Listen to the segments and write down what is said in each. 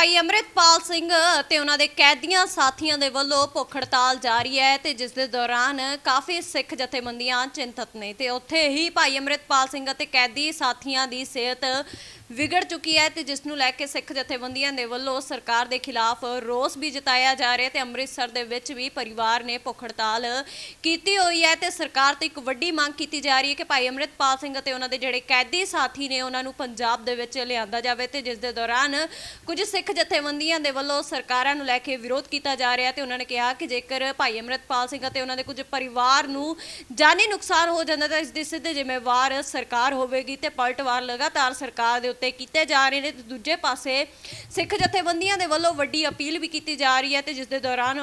ਭਾਈ ਅੰਮ੍ਰਿਤਪਾਲ ਸਿੰਘ ਤੇ ਉਹਨਾਂ ਦੇ ਕੈਦੀਆਂ ਸਾਥੀਆਂ ਦੇ ਵੱਲੋਂ ਭੁੱਖ ਹੜਤਾਲ ਜਾਰੀ ਹੈ ਤੇ ਜਿਸ ਦੇ ਦੌਰਾਨ ਕਾਫੀ ਸਿੱਖ ਜਥੇਬੰਦੀਆਂ ਚਿੰਤਤ ਨੇ ਤੇ ਉੱਥੇ ਹੀ ਭਾਈ ਅੰਮ੍ਰਿਤਪਾਲ ਸਿੰਘ ਅਤੇ ਕੈਦੀ ਸਾਥੀਆਂ ਦੀ ਸਿਹਤ ਵਿਗੜ ਚੁੱਕੀ ਹੈ ਤੇ ਜਿਸ ਨੂੰ ਲੈ ਕੇ ਸਿੱਖ ਜਥੇਬੰਦੀਆਂ ਦੇ ਵੱਲੋਂ ਸਰਕਾਰ ਦੇ ਖਿਲਾਫ ਰੋਸ ਵੀ ਜਤਾਇਆ ਜਾ ਰਿਹਾ ਤੇ ਅੰਮ੍ਰਿਤਸਰ ਦੇ ਵਿੱਚ ਵੀ ਪਰਿਵਾਰ ਨੇ ਭੁੱਖ ਹੜਤਾਲ ਕੀਤੀ ਹੋਈ ਹੈ ਤੇ ਸਰਕਾਰ ਤੋਂ ਇੱਕ ਵੱਡੀ ਮੰਗ ਕੀਤੀ ਜਾ ਰਹੀ ਹੈ ਕਿ ਭਾਈ ਅੰਮ੍ਰਿਤਪਾਲ ਸਿੰਘ ਅਤੇ ਉਹਨਾਂ ਦੇ ਜਿਹੜੇ ਕੈਦੀ ਸਾਥੀ ਨੇ ਉਹਨਾਂ ਨੂੰ ਪੰਜਾਬ ਦੇ ਵਿੱਚ ਲਿਆਂਦਾ ਜਾਵੇ ਤੇ ਜਿਸ ਦੇ ਦੌਰਾਨ ਕੁਝ ਸਿੱਖ ਜਥੇਬੰਦੀਆਂ ਦੇ ਵੱਲੋਂ ਸਰਕਾਰਾਂ ਨੂੰ ਲੈ ਕੇ ਵਿਰੋਧ ਕੀਤਾ ਜਾ ਰਿਹਾ ਤੇ ਉਹਨਾਂ ਨੇ ਕਿਹਾ ਕਿ ਜੇਕਰ ਭਾਈ ਅੰਮ੍ਰਿਤਪਾਲ ਸਿੰਘ ਅਤੇ ਉਹਨਾਂ ਦੇ ਕੁਝ ਪਰਿਵਾਰ ਨੂੰ ਜਾਨੀ ਨੁਕਸਾਨ ਹੋ ਜਾਂਦਾ ਤਾਂ ਇਸ ਦੀ ਸਿੱਧੇ ਜ਼ਿੰਮੇਵਾਰ ਸਰਕਾਰ ਹੋਵੇਗੀ ਤੇ ਪਲਟਵਾਰ ਲਗਾਤਾਰ ਸਰਕਾਰ ਦੇ ਉੱਤੇ ਕੀਤੇ ਜਾ ਰਹੇ ਨੇ ਤੇ ਦੂਜੇ ਪਾਸੇ ਸਿੱਖ ਜਥੇਬੰਦੀਆਂ ਦੇ ਵੱਲੋਂ ਵੱਡੀ ਅਪੀਲ ਵੀ ਕੀਤੀ ਜਾ ਰਹੀ ਹੈ ਤੇ ਜਿਸ ਦੇ ਦੌਰਾਨ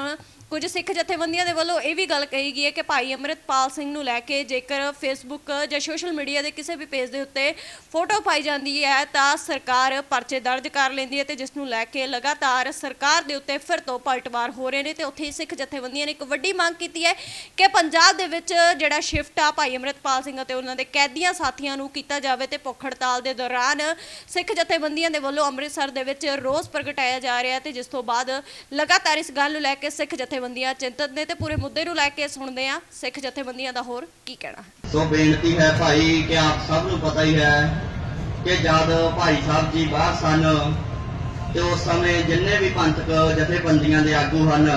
ਕੁਝ ਸਿੱਖ ਜਥੇਬੰਦੀਆਂ ਦੇ ਵੱਲੋਂ ਇਹ ਵੀ ਗੱਲ ਕਹੀ ਗਈ ਹੈ ਕਿ ਭਾਈ ਅੰਮ੍ਰਿਤਪਾਲ ਸਿੰਘ ਨੂੰ ਲੈ ਕੇ ਜੇਕਰ ਫੇਸਬੁੱਕ ਜਾਂ ਸੋਸ਼ਲ ਮੀਡੀਆ ਦੇ ਕਿਸੇ ਵੀ ਪੇਜ ਦੇ ਉੱਤੇ ਫੋਟੋ ਪਾਈ ਜਾਂਦੀ ਹੈ ਤਾਂ ਸਰਕਾਰ ਪਰਚੇ ਦਰਜ ਕਰ ਲੈਂਦੀ ਹੈ ਤੇ ਜਿਸ ਨੂੰ ਲੈ ਕੇ ਲਗਾਤਾਰ ਸਰਕਾਰ ਦੇ ਉੱਤੇ ਫਿਰ ਤੋਂ ਪਲਟਵਾਰ ਹੋ ਰਹੇ ਨੇ ਤੇ ਉੱਥੇ ਹੀ ਸਿੱਖ ਜਥੇਬੰਦੀਆਂ ਨੇ ਇੱਕ ਵੱਡੀ ਮੰਗ ਕੀਤੀ ਹੈ ਕਿ ਪੰਜਾਬ ਦੇ ਵਿੱਚ ਜਿਹੜਾ ਸ਼ਿਫਟ ਆ ਭਾਈ ਅੰਮ੍ਰਿਤਪਾਲ ਸਿੰਘ ਅਤੇ ਉਹਨਾਂ ਦੇ ਕੈਦੀਆਂ ਸਾਥੀਆਂ ਨੂੰ ਕੀਤਾ ਜਾਵੇ ਤੇ ਭੁੱਖ ਹੜਤਾਲ ਦੇ ਦੌਰਾਨ ਸਿੱਖ ਜਥੇਬੰਦੀਆਂ ਦੇ ਵੱਲੋਂ ਅੰਮ੍ਰਿਤਸਰ ਦੇ ਵਿੱਚ ਰੋਸ ਪ੍ਰਗਟਾਇਆ ਜਾ ਰਿਹਾ ਤੇ ਜਿਸ ਤੋਂ ਬਾਅਦ ਲਗਾਤਾਰ ਇਸ ਗੱਲ ਨੂੰ ਲੈ ਕੇ ਸਿੱਖ ਜਥੇ ਜਥੇਬੰਦੀਆਂ ਚਿੰਤਤ ਨੇ ਤੇ ਪੂਰੇ ਮੁੱਦੇ ਨੂੰ ਲੈ ਕੇ ਸੁਣਦੇ ਆ ਸਿੱਖ ਜਥੇਬੰਦੀਆਂ ਦਾ ਹੋਰ ਕੀ ਕਹਿਣਾ ਹੈ। ਸੋ ਬੇਨਤੀ ਹੈ ਭਾਈ ਕਿ ਆਪ ਸਭ ਨੂੰ ਪਤਾ ਹੀ ਹੈ ਕਿ ਜਦ ਭਾਈ ਸਾਹਿਬ ਜੀ ਬਾਹਰ ਸਨ ਤੇ ਉਸ ਸਮੇਂ ਜਿੰਨੇ ਵੀ ਪੰਥਕ ਜਥੇਬੰਦੀਆਂ ਦੇ ਆਗੂ ਹਨ,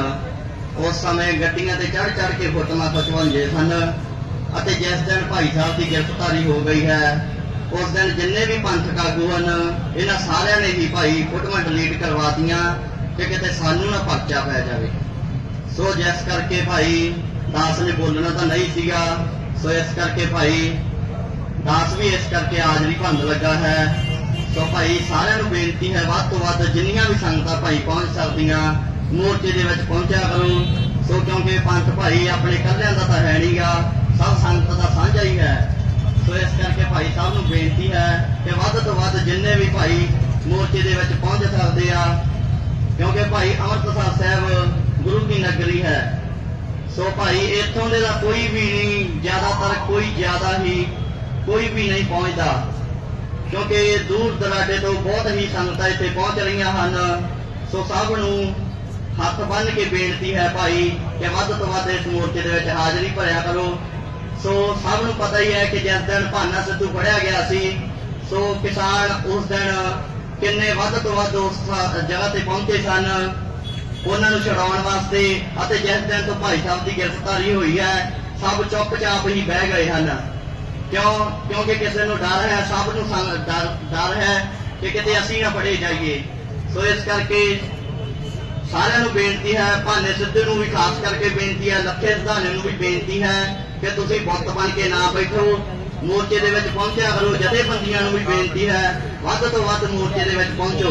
ਉਸ ਸਮੇਂ ਗੱਡੀਆਂ ਤੇ ਚੜ ਚੜ ਕੇ ਫੋਟੋਆਂ ਖਿਚਵਾਉਂਦੇ ਸਨ ਅਤੇ ਜਿਸ ਦਿਨ ਭਾਈ ਸਾਹਿਬ ਦੀ ਗ੍ਰਿਫਤਾਰੀ ਹੋ ਗਈ ਹੈ, ਉਸ ਦਿਨ ਜਿੰਨੇ ਵੀ ਪੰਥਕ ਆਗੂ ਹਨ, ਇਹਨਾਂ ਸਾਰਿਆਂ ਨੇ ਹੀ ਭਾਈ ਫੋਟੋਆਂ ਡਿਲੀਟ ਕਰਵਾਤੀਆਂ ਕਿ ਕਿਤੇ ਸਾਨੂੰ ਨਾ ਪਰਚਾ ਪੈ ਜਾਵੇ। ਸੋ ਜਿਸ ਕਰਕੇ ਭਾਈ ਦਾਸ ਨੇ ਬੋਲਣਾ ਤਾਂ ਨਹੀਂ ਸੀਗਾ, ਸੋ ਇਸ ਕਰਕੇ ਭਾਈ ਦਾਸ ਵੀ ਇਸ ਕਰਕੇ ਆਜ ਨਹੀਂ ਭੰਨ ਲੱਗਾ ਹੈ। ਸੋ ਭਾਈ ਸਾਰਿਆਂ ਨੂੰ ਬੇਨਤੀ ਹੈ, ਵੱਧ ਤੋਂ ਵੱਧ ਜਿੰਨੀਆਂ ਵੀ ਸੰਗਤਾਂ ਭਾਈ ਪਹੁੰਚ ਸਕਦੀਆਂ, ਮੋਰਚੇ ਦੇ ਵਿੱਚ ਪਹੁੰਚਿਆ ਕਰੋ। ਸੋ ਕਿਉਂਕਿ ਪੰਥ ਭਾਈ ਆਪਣੇ ਕੱਲਿਆਂ ਦਾ ਤਾਂ ਹੈ ਨਹੀਂਗਾ, ਸਭ ਸੰਗਤ ਦਾ ਸਾਂਝਾ ਹੀ ਹੈ। ਸੋ ਇਸ ਕਰਕੇ ਭਾਈ ਸਾਹਿਬ ਨੂੰ ਬੇਨਤੀ ਹੈ ਕਿ ਵੱਧ ਤੋਂ ਵੱਧ ਜਿੰਨੇ ਵੀ ਭਾਈ ਮੋਰਚੇ ਦੇ ਵਿੱਚ ਪਹੁੰਚ ਸਕਦੇ ਆ, ਕਿਉਂਕਿ ਭਾਈ ਅੰਮ੍ਰਿਤਸਰ ਸਾਹਿਬ ਗੁਰੂ ਕੀ ਨਗਰੀ ਹੈ। ਸੋ ਭਾਈ, ਇੱਥੋਂ ਦੇ ਦਾ ਕੋਈ ਵੀ ਨਹੀਂ, ਜ਼ਿਆਦਾਤਰ ਕੋਈ ਜ਼ਿਆਦਾ ਹੀ ਕੋਈ ਵੀ ਨਹੀਂ ਪਹੁੰਚਦਾ। ਕਿਉਂਕਿ ਦੂਰ ਦਰਾਡੇ ਤੋਂ ਬਹੁਤ ਹੀ ਸੰਗਤਾਂ ਇੱਥੇ ਪਹੁੰਚ ਰਹੀਆਂ ਹਨ। ਸੋ ਸਭ ਨੂੰ ਹੱਥ ਬੰਨ ਕੇ ਬੇਨਤੀ ਹੈ ਭਾਈ, ਕਿ ਵੱਧ ਤੋਂ ਵੱਧ ਇਸ ਮੋਰਚੇ ਦੇ ਵਿੱਚ ਹਾਜ਼ਰੀ ਭਰਿਆ ਕਰੋ। ਸੋ ਸਭ ਨੂੰ ਪਤਾ ਹੀ ਹੈ ਕਿ ਜਿਸ ਦਿਨ ਭਾਨਾ ਸਿੱਧੂ ਫੜਿਆ ਗਿਆ ਸੀ, ਸੋ ਕਿਸਾਨ ਉਸ ਦਿਨ ਕਿੰਨੇ ਵੱਧ ਤੋਂ ਵੱਧ ਉਸ ਜਗ੍ਹਾ ਤੇ ਪਹੁੰਚੇ ਸਨ। ਉਹਨਾਂ ਨੂੰ ਛਡਾਉਣ ਵਾਸਤੇ ਅਤੇ ਜਿਸ ਦਿਨ ਤੋਂ ਭਾਈ ਸਾਹਿਬ ਦੀ ਗ੍ਰਿਫਤਾਰੀ ਹੋਈ ਹੈ, ਸਭ ਚੁੱਪਚਾਪ ਹੀ ਬਹਿ ਗਏ ਹਨ। ਕਿਉਂ? ਕਿਉਂਕਿ ਕਿਸੇ ਨੂੰ ਡਰ ਹੈ, ਸਭ ਨੂੰ ਡਰ ਡਰ ਹੈ ਕਿ ਕਿਤੇ ਅਸੀਂ ਨਾ ਫੜੇ ਜਾਈਏ। ਸੋ ਇਸ ਕਰਕੇ ਸਾਰਿਆਂ ਨੂੰ ਬੇਨਤੀ ਹੈ, ਭਾਨੇ ਸਿੱਧੂ ਨੂੰ ਵੀ ਖਾਸ ਕਰਕੇ ਬੇਨਤੀ ਹੈ, ਲੱਖੇ ਸਿਧਾਣੇ ਨੂੰ ਵੀ ਬੇਨਤੀ ਹੈ ਕਿ ਤੁਸੀਂ ਬੁੱਤ ਬਣ ਕੇ ਨਾ ਬੈਠੋ। ਮੋਰਚੇ ਦੇ ਵਿੱਚ ਪਹੁੰਚਿਆ ਕਰੋ, ਜਥੇਬੰਦੀਆਂ ਨੂੰ ਵੀ ਬੇਨਤੀ ਹੈ, ਵੱਧ ਤੋਂ ਵੱਧ ਮੋਰਚੇ ਦੇ ਵਿੱਚ ਪਹੁੰਚੋ।